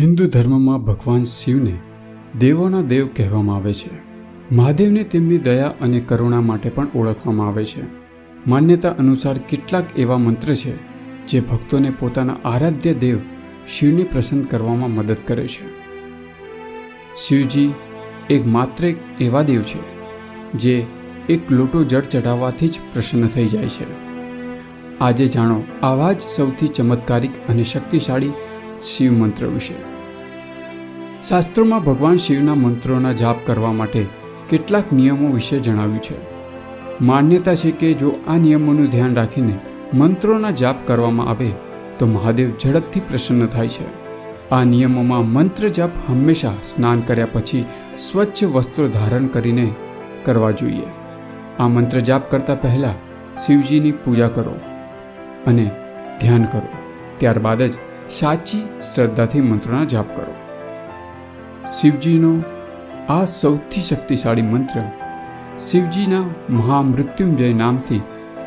હિન્દુ ધર્મમાં ભગવાન શિવને દેવોના દેવ કહેવામાં આવે છે. મહાદેવને તેમની દયા અને કરુણા માટે પણ ઓળખવામાં આવે છે. માન્યતા અનુસાર કેટલાક એવા મંત્ર છે, જે ભક્તોને પોતાના આરાધ્ય દેવ શિવને પ્રસન્ન કરવામાં મદદ કરે છે. શિવજી એક માત્ર એક એવા દેવ છે, જે એક લોટો જળ ચઢાવવાથી જ પ્રસન્ન થઈ જાય છે. આજે જાણો, આવા જ સૌથી ચમત્કારિક અને શક્તિશાળી શિવ મંત્ર વિશે. શાસ્ત્રોમાં ભગવાન શિવના મંત્રોના જાપ કરવા માટે કેટલાક નિયમો વિશે જણાવ્યું છે. માન્યતા છે કે જો આ નિયમોનું ધ્યાન રાખીને મંત્રોના જાપ કરવામાં આવે, તો મહાદેવ ઝડપથી પ્રસન્ન થાય છે. આ નિયમોમાં મંત્ર જાપ હંમેશા સ્નાન કર્યા પછી સ્વચ્છ વસ્ત્રો ધારણ કરીને કરવા જોઈએ. આ મંત્ર જાપ કરતાં પહેલાં શિવજીની પૂજા કરો અને ધ્યાન કરો. ત્યારબાદ જ સાચી શ્રદ્ધાથી મંત્રોના જાપ કરો. શિવજીનો આ સૌથી શક્તિશાળી મંત્ર શિવજીના મહામૃત્યુંજય નામથી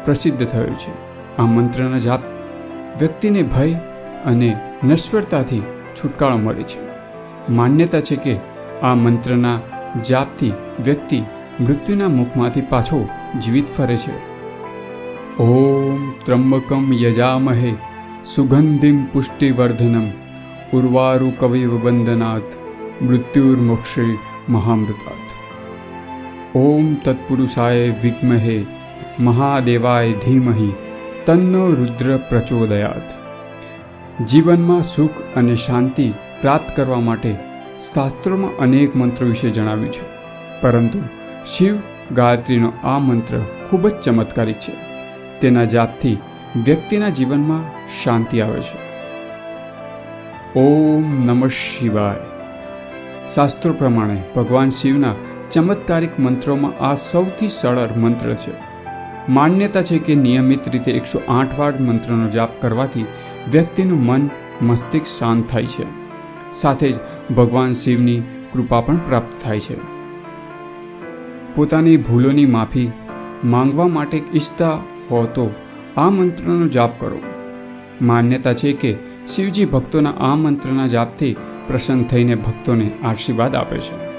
પ્રસિદ્ધ થયો છે. આ મંત્રના જાપ વ્યક્તિને ભય અને નશ્વરતાથી છુટકારો મળે છે. માન્યતા છે કે આ મંત્રના જાપથી વ્યક્તિ મૃત્યુના મુખમાંથી પાછો જીવિત ફરે છે. ઓમ ત્રંબકમ યજામહે સુગંધિમ પુષ્ટિવર્ધનમ ઉર્વારુ કવિવ વંદનાથ મૃત્યુર્મોક્ષે મહામૃતાત ઓમ તત્પુરુષાય વિદ્મહે મહાદેવાય ધીમહિ તન્નો રુદ્ર પ્રચોદયાત જીવનમાં સુખ અને શાંતિ પ્રાપ્ત કરવા માટે શાસ્ત્રોમાં અનેક મંત્રો વિશે જણાવ્યું છે, પરંતુ શિવ ગાયત્રીનો આ મંત્ર ખૂબ જ ચમત્કારિક છે. તેના જાપથી વ્યક્તિના જીવનમાં શાંતિ આવે છે. ઓમ નમઃ શિવાય. શાસ્ત્રો પ્રમાણે ભગવાન શિવના ચમત્કારિક મંત્રોમાં આ સૌથી સરળ મંત્ર છે. માન્યતા છે કે નિયમિત રીતે એકસો આઠ વાર મંત્રનો જાપ કરવાથી વ્યક્તિનું મન મસ્તિષ્ક શાંત થાય છે. સાથે જ ભગવાન શિવની કૃપા પણ પ્રાપ્ત થાય છે. પોતાની ભૂલોની માફી માંગવા માટે ઈચ્છતા હો તો આ મંત્રનો જાપ કરો. માન્યતા છે કે શિવજી ભક્તોના આ મંત્રના જાપથી પ્રસન્ન થઈને ભક્તોને આશીર્વાદ આપે છે.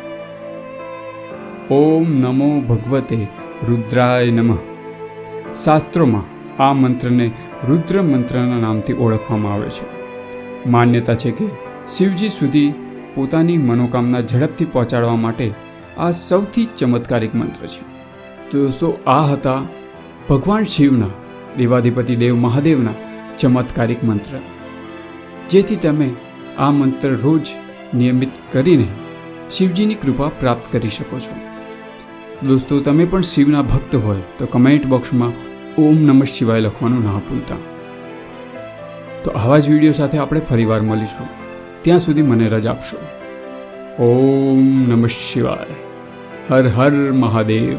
ઓમ નમો ભગવતે રુદ્રાય નમઃ. શાસ્ત્રોમાં આ મંત્રને રુદ્ર મંત્રના નામથી ઓળખવામાં આવે છે. માન્યતા છે કે શિવજી સુધી પોતાની મનોકામના ઝડપથી પહોંચાડવા માટે આ સૌથી ચમત્કારિક મંત્ર છે. દોસ્તો, આ હતા ભગવાન શિવના દેવાધિપતિ દેવ મહાદેવના ચમત્કારિક મંત્ર. જેથી તમે આ મંત્ર રોજ નિયમિત કરીને શિવજીની કૃપા પ્રાપ્ત કરી શકો છો. દોસ્તો, તમે પણ શિવના ભક્ત હોય તો કમેન્ટ બોક્સમાં ઓમ નમઃ શિવાય લખવાનું ના ભૂલતા. તો આવા જ વીડિયો સાથે આપણે ફરીવાર મળીશું. ત્યાં સુધી મને રજા આપશો. ઓમ નમઃ શિવાય. હર હર મહાદેવ.